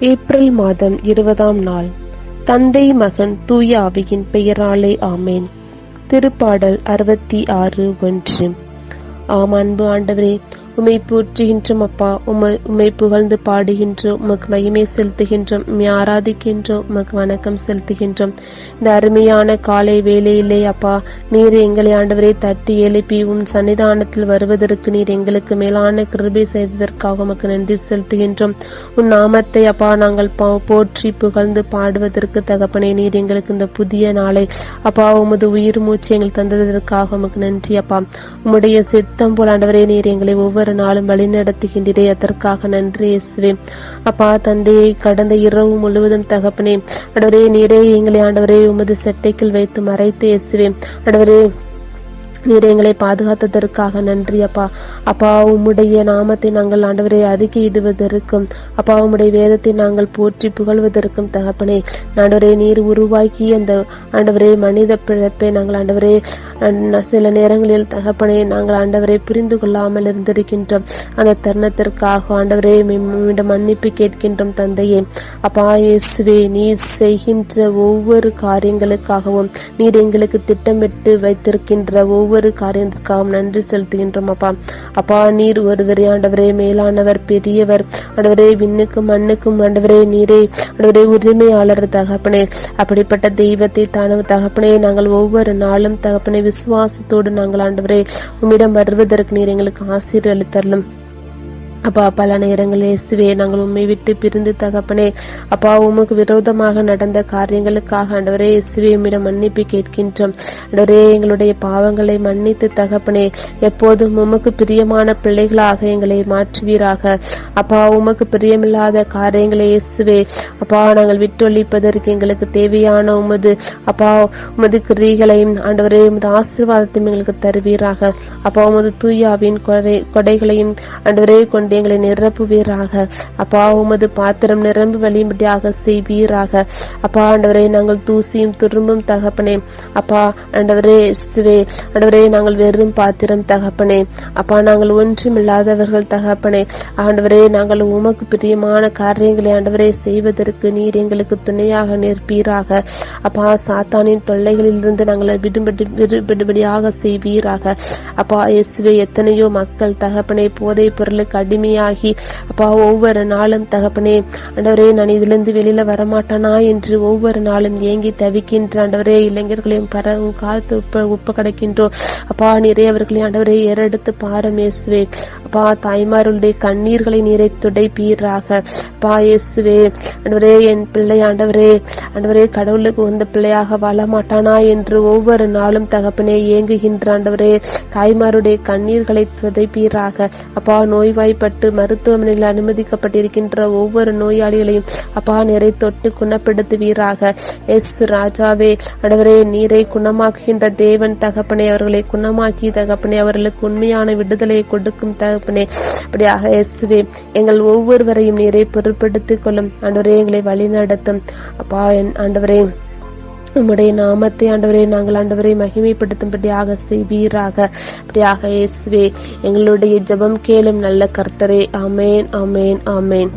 April மாதம் இருபதாம் நாள். தந்தை மகன் தூய ஆவியின் பெயராலே ஆமேன். திருப்பாடல் அறுபத்தி ஆறு ஒன்று. ஆம் அன்பு ஆண்டவரே உமை போற்றுகின்றோம் அப்பா. உமை உமை புகழ்ந்து பாடுகின்றோம் உமக்கு மகிமை செலுத்துகின்றோம் உம்மை ஆராதிக்கின்றோம் உமக்கு வணக்கம் செலுத்துகின்றோம். இந்த அருமையான காலை வேலையிலே அப்பா நீர் எங்களை ஆண்டவரை தட்டி எழுப்பி உம் சன்னிதானத்தில் வருவதற்கு நீர் எங்களுக்கு மேலான கிருபை செய்ததற்காக உமக்கு நன்றி செலுத்துகின்றோம். உன் நாமத்தை அப்பா நாங்கள் பா- போற்றி புகழ்ந்து பாடுவதற்கு தகப்பனை நீர் எங்களுக்கு இந்த புதிய நாளை அப்பா உமது உயிர் மூச்சு எங்களுக்கு தந்ததற்காக உமக்கு நன்றி அப்பா. உம்முடைய சித்தம் போல் ஆண்டவரே நீர் எங்களை ஒவ்வொரு நாளும் வழிநடத்துகின்றீரே அதற்காக நன்றி இயேசுவே. அப்பா தந்தையை கடந்த இரவு முழுவதும் தகப்பனே அடவரே நீரே எங்களை ஆண்டவரே உமது செட்டைக்குள் வைத்து மறைத்து இயேசுவே. அடவரே நீர் எங்களை பாதுகாத்ததற்காக நன்றி அப்பா. அப்பா உம்முடைய நாமத்தை நாங்கள் ஆண்டவரை அறிக்கையிடுவதற்கும் அப்பா உம்முடைய வேதத்தை நாங்கள் போற்றி புகழ்வதற்கும் தகப்பனே. ஆண்டவரே நீர் உருவாக்கி அந்த ஆண்டவரே மனித பிழப்பை நாங்கள் ஆண்டவரே சில நேரங்களில் தகப்பனே நாங்கள் ஆண்டவரை புரிந்து கொள்ளாமல் இருந்திருக்கின்றோம். அந்த தருணத்திற்காக ஆண்டவரே மீண்டும் மன்னிப்பு கேட்கின்றோம் தந்தையே. அப்பா இயேசுவே நீர் செய்கின்ற ஒவ்வொரு காரியங்களுக்காகவும் நீர் எங்களுக்கு திட்டமிட்டு வைத்திருக்கின்ற ஒவ்வொரு காரியத்திற்காகவும் நன்றி செலுத்துகின்றோம் அப்பா. அப்பா நீர் ஒருவரே ஆண்டவரே மேலானவர் பெரியவர். ஆண்டவரே விண்ணுக்கும் மண்ணுக்கும் ஆண்டவரே நீரே. ஆண்டவரே உரிமையாளர் தகப்பனே அப்படிப்பட்ட தெய்வத்தை தானவ தகப்பனே நாங்கள் ஒவ்வொரு நாளும் தகப்பனே விசுவாசத்தோடு நாங்கள் ஆண்டவரே உம்மிடம் வருவதற்கு நீர் எங்களுக்கு ஆசீர் அளித்தரலும் அப்பா பல நேரங்களில் இயேசுவே நாங்கள் உண்மை விட்டு பிரிந்து தகப்பனே. அப்பா உமக்கு விரோதமாக நடந்த காரியங்களுக்காக ஆண்டவரே இயேசுவே உம்மிடம் மன்னிப்பு கேட்கின்றோம். ஆண்டவரே எங்களுடைய பாவங்களை மன்னித்து தகப்பனே எப்போதும் உமக்கு பிரியமான பிள்ளைகளாக எங்களை மாற்றுவீராக. அப்பா உமக்கு பிரியமில்லாத காரியங்களை இயேசுவே அப்பா நாங்கள் விட்டொழிப்பதற்கு எங்களுக்கு தேவையான உமது அப்பா உமது கிரிகளையும் ஆண்டவரே உமது ஆசீர்வாதத்தையும் எங்களுக்கு தருவீராக. அப்பா உமது தூயாவின் கொடை கொடைகளையும் ஆண்டவரே கொண்டு இதயங்களை நிரப்புவீராக. அப்பா உமது பாத்திரம் நிரம்பி வழியும்படியாக செய்வீராக. அப்பா ஆண்டவரே நாங்கள் தூசியும் துரும்பும் தகப்பனே. அப்பா ஆண்டவரே இயேசுவே ஆண்டவரே நாங்கள் வெறும் பாத்திரம் தகப்பனே. அப்பா நாங்கள் ஒன்றுமில்லாதவர்கள் தகப்பனே. ஆண்டவரே நாங்கள் உமக்கு பிரியமான காரியங்களை ஆண்டவரே செய்வதற்கு நீர் எங்களுக்கு துணையாக நிற்பீராக. அப்பா சாத்தானின் தொல்லைகளில் இருந்து நாங்கள் விடுபடி விடுபடியாக செய்வீராக. அப்பா இயேசுவே எத்தனையோ மக்கள் தகப்பனை போதை பொருளுக்கு அடிமையாகி அப்பா ஒவ்வொரு நாளும் தகப்பனே ஆண்டவரே நான் இதிலிருந்து வெளியில வரமாட்டானா? என்று ஒவ்வொரு நாளும் ஏங்கி தவிக்கின்ற ஆண்டவரே இளைஞர்களையும் பர காத்து உப்ப உப்ப கிடைக்கின்றோம் அப்பா நிறைய அவர்களை ஆண்டவரே ஏறெடுத்து பாரமேசுவே அப்பா தாய்மார்களுடைய கண்ணீர்களை நீரை துடைப்பீராக. அப்பா இயேசுவே ஆண்டவரே என் பிள்ளை ஆண்டவரே ஆண்டவரே கடவுளுக்கு உந்த பிள்ளையாக வாழ மாட்டானா என்று ஒவ்வொரு நாளும் தகப்பனே ஏங்குகின்ற ஆண்டவரே தாய்மாருடைய கண்ணீர்களை துடைப்பீராக. அப்பா நோய்வாய்ப்பட்டு மருத்துவமனையில் அனுமதிக்கப்பட்டிருக்கின்ற ஒவ்வொரு நோயாளிகளையும் அப்பா நிறை தொட்டு குணப்படுத்துவீராக. எஸ் ராஜாவே அடவரே நீரை குணமாக்குகின்ற தேவன் தகப்பனை அவர்களை குணமாக்கி தகப்பனை அவர்களுக்கு உண்மையான விடுதலையை கொடுக்கும் தகப்பனே. அப்படியாக எஸ்வே எங்கள் ஒவ்வொருவரையும் நீரை பொருட்படுத்திக் கொள்ளும். ஆண்டவரே எங்களை வழிநடத்தும். அப்பா என் ஆண்டவரே உம்முடைய நாமத்தை ஆண்டவரே நாங்கள் ஆண்டவரை மகிமைப்படுத்தும்படியாக செய்வீராக. அப்படியாக இயேசுவே எங்களுடைய ஜெபம் கேளும் நல்ல கர்த்தரே. ஆமேன் ஆமேன் ஆமேன்.